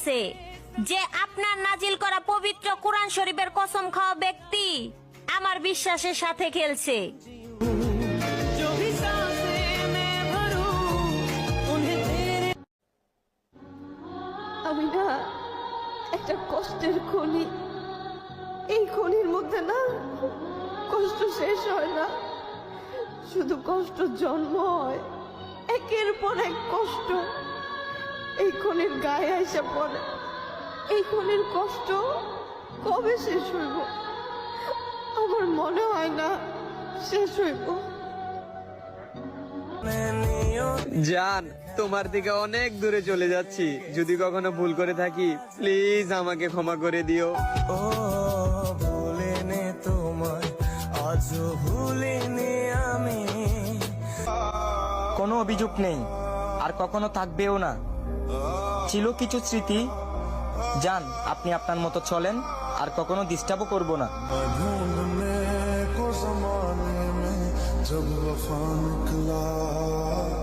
কাছে যে আপনার নাজিল করা পবিত্র কোরআন শরীফের কসম খাওয়া ব্যক্তি আমার বিশ্বাসের সাথে খেলছে। আমি না একটা কষ্টের খনি। এই খনির মধ্যে না কষ্ট শেষ হয় না। শুধু কষ্ট জন্ম হয়। একের পর এক কষ্ট। এই খনির গায়ে এসে পড়ে। এই খনির কষ্ট কবে শেষ হইব? আমার মনে হয় না শেষ হইব। জান তোমার দিকে অনেক দূরে চলে যাচ্ছি। যদি কখনো ভুল করে থাকি প্লিজ আমাকে ক্ষমা করে দিও। ও ভুলিনি তোমায় আজও ভুলিনি আমি। কোনো অভিযোগ নেই আর কখনো থাকবেও না। ছিল কিছু স্মৃতি যান আপনি আপনার মতো চলেন আর কখনো ডিস্টার্বও করব না मैं ढूंढने को जमाने में जब वफा निकला मैं ढूंढने